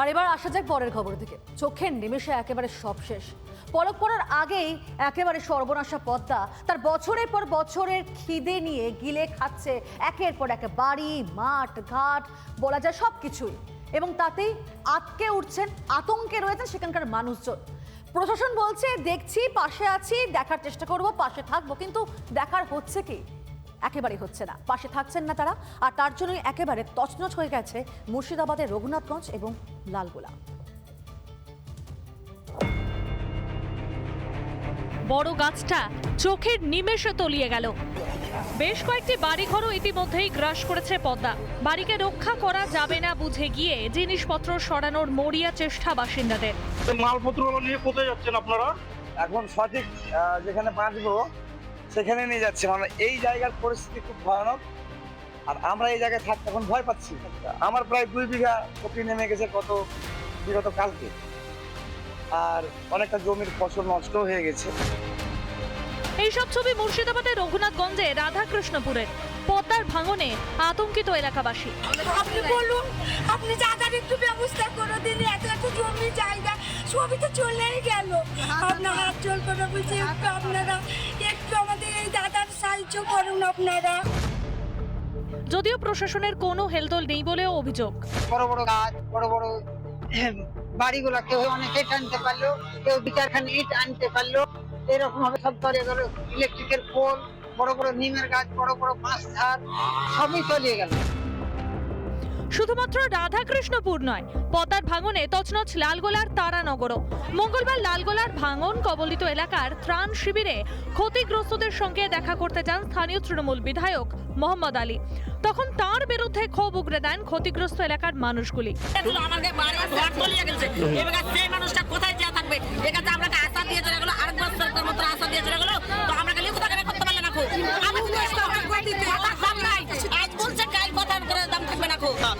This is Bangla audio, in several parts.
আর এবার আসা যাক পরের খবর থেকে। চোখের নিমেষে একেবারে সব শেষ। পলক পড়ার আগেই একেবারে সর্বনাশা পদ্মা তার বছরের পর বছরের খিদে নিয়ে গিলে খাচ্ছে। একের পর এক বাড়ি, মাঠ, ঘাট, বলা যায় সব কিছুই। এবং তাতেই আটকে উঠছেন, আতঙ্কে রয়েছেন সেখানকার মানুষজন। প্রশাসন বলছে, দেখছি, পাশে আছি, দেখার চেষ্টা করব, পাশে থাকব, কিন্তু দেখার হচ্ছে কি? একেবারেই হচ্ছে না। পাশে থাকছেন না তারা আর তার জন্যই একেবারে তছনছ হয়ে গেছে মুর্শিদাবাদের রঘুনাথগঞ্জ এবং লালগোলা। বড় গাছটা চোখের নিমেষে তলিয়ে গেল। বেশ কয়েকটি বাড়িঘরও ইতিমধ্যেই গ্রাস করেছে পদ্মা। বাড়িকে রক্ষা করা যাবে না বুঝে গিয়ে জিনিসপত্র সরানোর মরিয়া চেষ্টা বাসিন্দাদের। মালপত্র নিয়ে কোথায় যাচ্ছেন আপনারা? এখন সঠিক যেখানে বাঁচবো সেখানে নিয়ে যাচ্ছে। মানে এই জায়গার পরিস্থিতি খুব ভয়ানক। আর আমরা এই জায়গায় থাকতে এখন ভয় পাচ্ছি। আমার প্রায় দুই বিঘা কপি নেমে গেছে গত বিগত কালকে। আর অনেকটা জমির ফসল নষ্ট হয়ে গেছে। এইসব ছবি মুর্শিদাবাদের রঘুনাথগঞ্জে রাধাকৃষ্ণপুরের পদ্মার ভাঙনে আতঙ্কিত এলাকাবাসী। আপনি বলুন আপনি জায়গার একটু ব্যবস্থা করে দিন এত এত জমি জায়গা সবই তো চলেই গেল। আপনার হাত জল করে বলছি আপনারা সাহায্য করুন আপনারা। যদিও প্রশাসনের কোনো হেলদোল নেই বলেও অভিযোগ। বড় বড় গাছ বড় বড় বাড়িগুলো কেউ অনেকে টানতে পারল কেউ বিচারখানে চারখানি ইট আনতে পারল। এরকম ভাবে সব তলিয়ে গেল ইলেকট্রিকের পোল বড় বড় নিমের গাছ বড় বড় মাছ ধার সবই তলিয়ে গেল। শুধুমাত্র রাধাকৃষ্ণপুর নয় পতার ভাঙনে তছনছ লালগোলার তারানগরও। মঙ্গলবার লালগোলার ভাঙন কবলিত এলাকার ত্রাণ শিবিরে ক্ষতিগ্রস্তদের সঙ্গে দেখা করতে যান স্থানীয় তৃণমূল বিধায়ক মোহাম্মদ আলী। তখন তার বিরুদ্ধে ক্ষোভ উগরে দেন ক্ষতিগ্রস্ত এলাকার মানুষগুলি।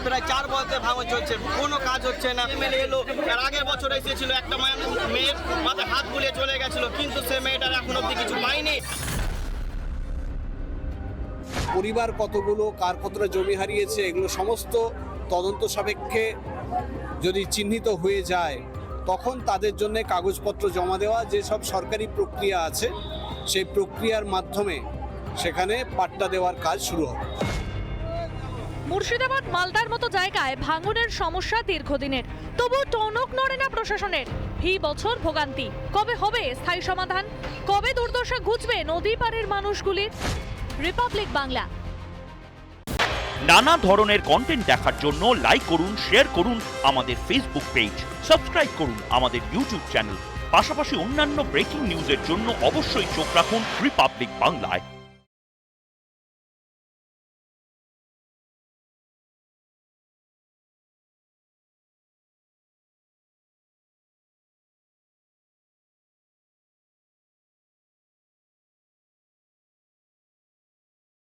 প্রায় চার বছর ভাঙন চলছে, কোনো কাজ হচ্ছে না। এমএলএ এলো আর আগের বছর এসেছিল একটা মেয়ের মাথায় হাত বুলিয়ে চলে গেছিল, কিন্তু সে মেয়েটার এখন অব্দি কিছু পায়নি। পরিবার কতগুলো, কার কতটা জমি হারিয়েছে, এগুলো সমস্ত তদন্ত সাপেক্ষে যদি চিহ্নিত হয়ে যায়, তখন তাদের জন্য কাগজপত্র জমা দেওয়া যেসব সরকারি প্রক্রিয়া আছে, সেই প্রক্রিয়ার মাধ্যমে সেখানে পাট্টা দেওয়ার কাজ শুরু হবে। মুর্শিদাবাদ, মালদার মতো জায়গায় ভাঙনের সমস্যা দীর্ঘদিনের। তবু টনক নড়ে না প্রশাসনের। ভি বছর ভোগান্তি। কবে হবে স্থায়ী সমাধান? কবে দুর্দশা ঘুচবে নদী পাড়ের মানুষগুলির? রিপাবলিক বাংলা। নানা ধরনের কন্টেন্ট দেখার জন্য লাইক করুন শেয়ার করুন আমাদের ফেসবুক পেজ সাবস্ক্রাইব করুন আমাদের ইউটিউব চ্যানেল পাশাপাশি অন্যান্য ব্রেকিং নিউজের জন্য অবশ্যই চোখ রাখুন রিপাবলিক বাংলায়